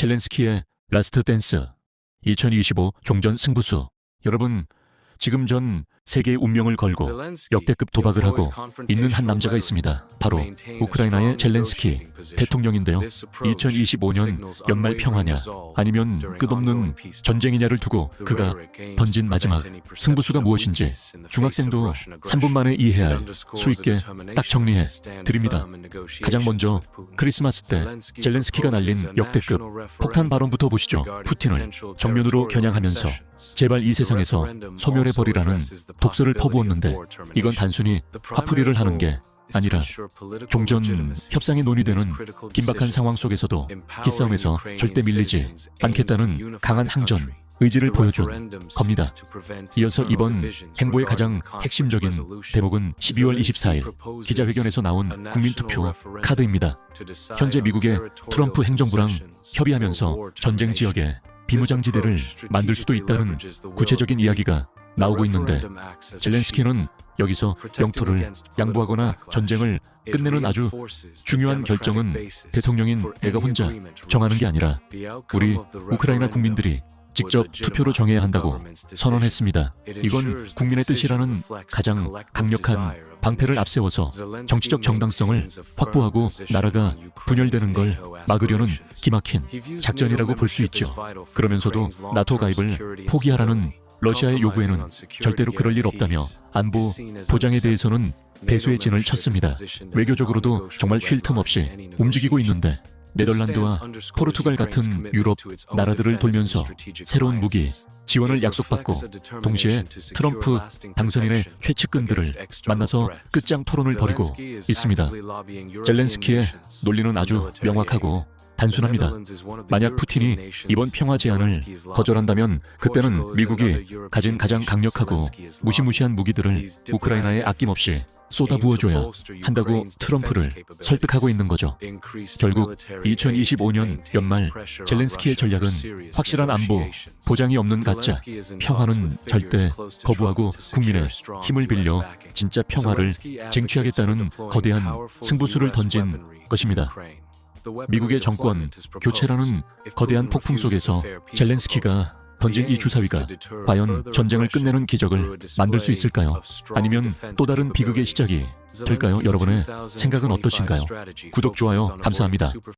젤렌스키의 라스트 댄스. 2025 종전 승부수. 여러분 지금 전 세계의 운명을 걸고 역대급 도박을 하고 있는 한 남자가 있습니다. 바로 우크라이나의 젤렌스키 대통령인데요. 2025년 연말 평화냐 아니면 끝없는 전쟁이냐를 두고 그가 던진 마지막 승부수가 무엇인지 중학생도 3분 만에 이해할 수 있게 딱 정리해 드립니다. 가장 먼저 크리스마스 때 젤렌스키가 날린 역대급 폭탄 발언부터 보시죠. 푸틴을 정면으로 겨냥하면서 제발 이 세상에서 소멸해 버리라는 독서를 퍼부었는데 이건 단순히 화풀이를 하는 게 아니라 종전 협상이 논의되는 긴박한 상황 속에서도 기싸움에서 절대 밀리지 않겠다는 강한 항전 의지를 보여준 겁니다. 이어서 이번 행보의 가장 핵심적인 대목은 12월 24일 기자회견에서 나온 국민투표 카드입니다. 현재 미국의 트럼프 행정부랑 협의하면서 전쟁 지역에 비무장지대를 만들 수도 있다는 구체적인 이야기가 나오고 있는데 젤렌스키는 여기서 영토를 양보하거나 전쟁을 끝내는 아주 중요한 결정은 대통령인 내가 혼자 정하는 게 아니라 우리 우크라이나 국민들이 직접 투표로 정해야 한다고 선언했습니다. 이건 국민의 뜻이라는 가장 강력한 방패를 앞세워서 정치적 정당성을 확보하고 나라가 분열되는 걸 막으려는 기막힌 작전이라고 볼 수 있죠. 그러면서도 나토 가입을 포기하라는 러시아의 요구에는 절대로 그럴 일 없다며 안보 보장에 대해서는 배수의 진을 쳤습니다. 외교적으로도 정말 쉴 틈 없이 움직이고 있는데 네덜란드와 포르투갈 같은 유럽 나라들을 돌면서 새로운 무기 지원을 약속받고 동시에 트럼프 당선인의 최측근들을 만나서 끝장 토론을 벌이고 있습니다. 젤렌스키의 논리는 아주 명확하고 단순합니다. 만약 푸틴이 이번 평화 제안을 거절한다면 그때는 미국이 가진 가장 강력하고 무시무시한 무기들을 우크라이나에 아낌없이 쏟아부어줘야 한다고 트럼프를 설득하고 있는 거죠. 결국 2025년 연말 젤렌스키의 전략은 확실한 안보, 보장이 없는 가짜, 평화는 절대 거부하고 국민의 힘을 빌려 진짜 평화를 쟁취하겠다는 거대한 승부수를 던진 것입니다. 미국의 정권 교체라는 거대한 폭풍 속에서 젤렌스키가 던진 이 주사위가 과연 전쟁을 끝내는 기적을 만들 수 있을까요? 아니면 또 다른 비극의 시작이 될까요? 여러분의 생각은 어떠신가요? 구독, 좋아요 감사합니다.